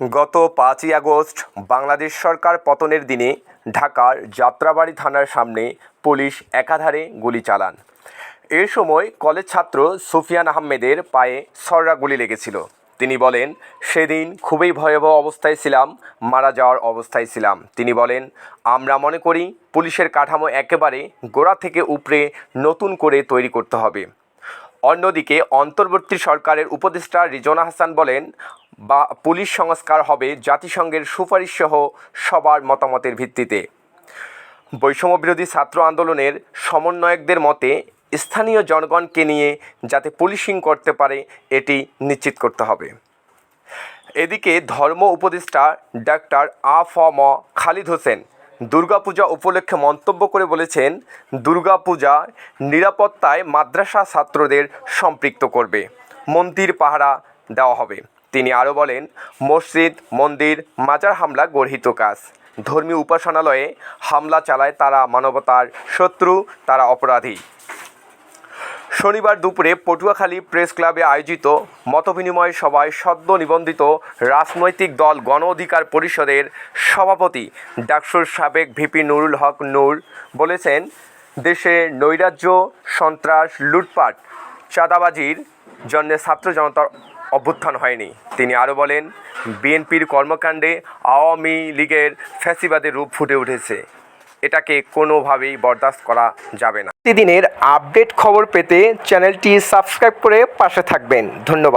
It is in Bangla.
গত পাঁচই আগস্ট বাংলাদেশ সরকার পতনের দিনে ঢাকার যাত্রাবাড়ি থানার সামনে পুলিশ একাধারে গুলি চালান। এ সময় কলেজ ছাত্র সুফিয়ান আহমেদের পায়ে সররা গুলি লেগেছিল। তিনি বলেন, সেদিন খুবই ভয়াবহ অবস্থায় ছিলাম, মারা যাওয়ার অবস্থায় ছিলাম। তিনি বলেন, আমরা মনে করি পুলিশের কাঠামো একেবারে গোড়া থেকে উপরে নতুন করে তৈরি করতে হবে। অন্যদিকে অন্তর্বর্তী সরকারের উপদেষ্টা রিজওয়ানা হাসান বলেন বা পুলিশ সংস্কার হবে জাতিসংঘের সুপারিশসহ সবার মতামতের ভিত্তিতে। বৈষম্য বিরোধী ছাত্র আন্দোলনের সমন্বয়কদের মতে, স্থানীয় জনগণকে নিয়ে যাতে পুলিশিং করতে পারে, এটি নিশ্চিত করতে হবে। এদিকে ধর্ম উপদেষ্টা ডাক্তার আ ফ ম খালিদ হোসেন দুর্গাপূজা উপলক্ষে মন্তব্য করে বলেছেন, দুর্গাপূজা নিরাপত্তায় মাদ্রাসা ছাত্রদের সম্পৃক্ত করবে। মন্দির পাহারা দেওয়া হবে। তিনি আরও বলেন, মসজিদ, মন্দির, মাজার হামলা গর্হিত কাজ। ধর্মীয় উপাসনালয়ে হামলা চালায় তারা মানবতার শত্রু, তারা অপরাধী। শনিবার দুপুরে পটুয়াখালী প্রেস ক্লাবে আয়োজিত মতবিনিময় সভায় সদ্য নিবন্ধিত রাজনৈতিক দল গণ অধিকার পরিষদের সভাপতি ডাকসুর সাবেক ভিপি নুরুল হক নূর বলেছেন, দেশে নৈরাজ্য, সন্ত্রাস, লুটপাট, চাঁদাবাজির জন্য ছাত্র জনতার অভ্যুত্থান হয়নি। তিনি আরও বলেন, বিএনপির কর্মকাণ্ডে আওয়ামী লীগের ফ্যাসিবাদের রূপ ফুটে উঠেছে। এটাকে কোনোভাবেই বরদাস্ত করা যাবে না। প্রতিদিনের আপডেট খবর পেতে চ্যানেলটি সাবস্ক্রাইব করে পাশে থাকবেন। ধন্যবাদ।